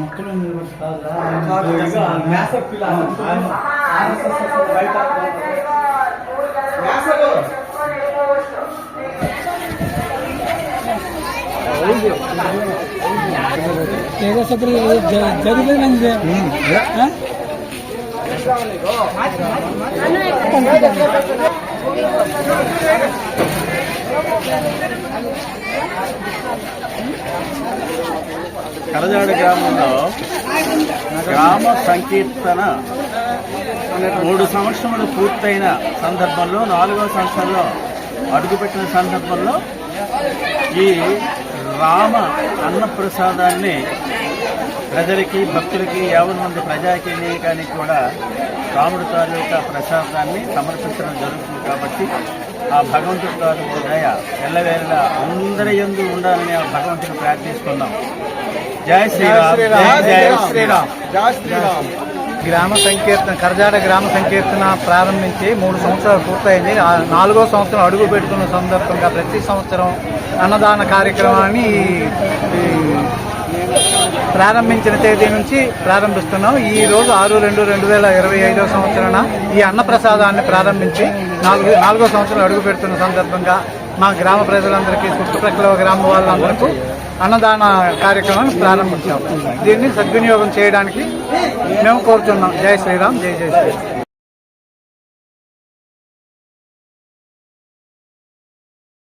పక్కన యూనివర్సిటీ కాదురా మ్యాథ్స్ కరజాడ గ్రామంలో గ్రామ సంకీర్తన మూడు సంవత్సరములు పూర్తయిన సందర్భంలో నాలుగో సంవత్సరంలో అడుగుపెట్టిన సందర్భంలో ఈ రామ అన్నప్రసాదాన్ని ప్రజలకి భక్తులకి యావన్ మంది ప్రజాకీయానికి కూడా రాముడి తాలూకా ప్రసాదాన్ని సమర్పించడం జరుగుతుంది కాబట్టి ఆ భగవంతుడి తాలూకు దయ ఎల్లవేళ అందరి ఎందు ఉండాలని ఆ భగవంతుని ప్రార్థిస్తున్నాం. జై శ్రీరామ్ గ్రామ సంకీర్తన కరజాడ గ్రామ సంకీర్తన ప్రారంభించి మూడు సంవత్సరాలు పూర్తయింది. నాలుగో సంవత్సరం అడుగు పెట్టుకున్న సందర్భంగా ప్రతి సంవత్సరం అన్నదాన కార్యక్రమాన్ని ప్రారంభించిన తేదీ నుంచి ప్రారంభిస్తున్నాం. ఈ రోజు ఆరు రెండు రెండు వేల ఇరవై ఐదో సంవత్సరాన ఈ అన్నప్రసాదాన్ని ప్రారంభించి నాలుగు నాలుగో సంవత్సరం అడుగు పెడుతున్న సందర్భంగా మా గ్రామ ప్రజలందరికీ చుట్టుప్రక్కల గ్రామ వాళ్ళందరికీ అన్నదాన కార్యక్రమాన్ని ప్రారంభించాం దీన్ని సద్వినియోగం చేయడానికి మేము కోరుతున్నాం. జై శ్రీరామ్ జై జై శ్రీరామ్.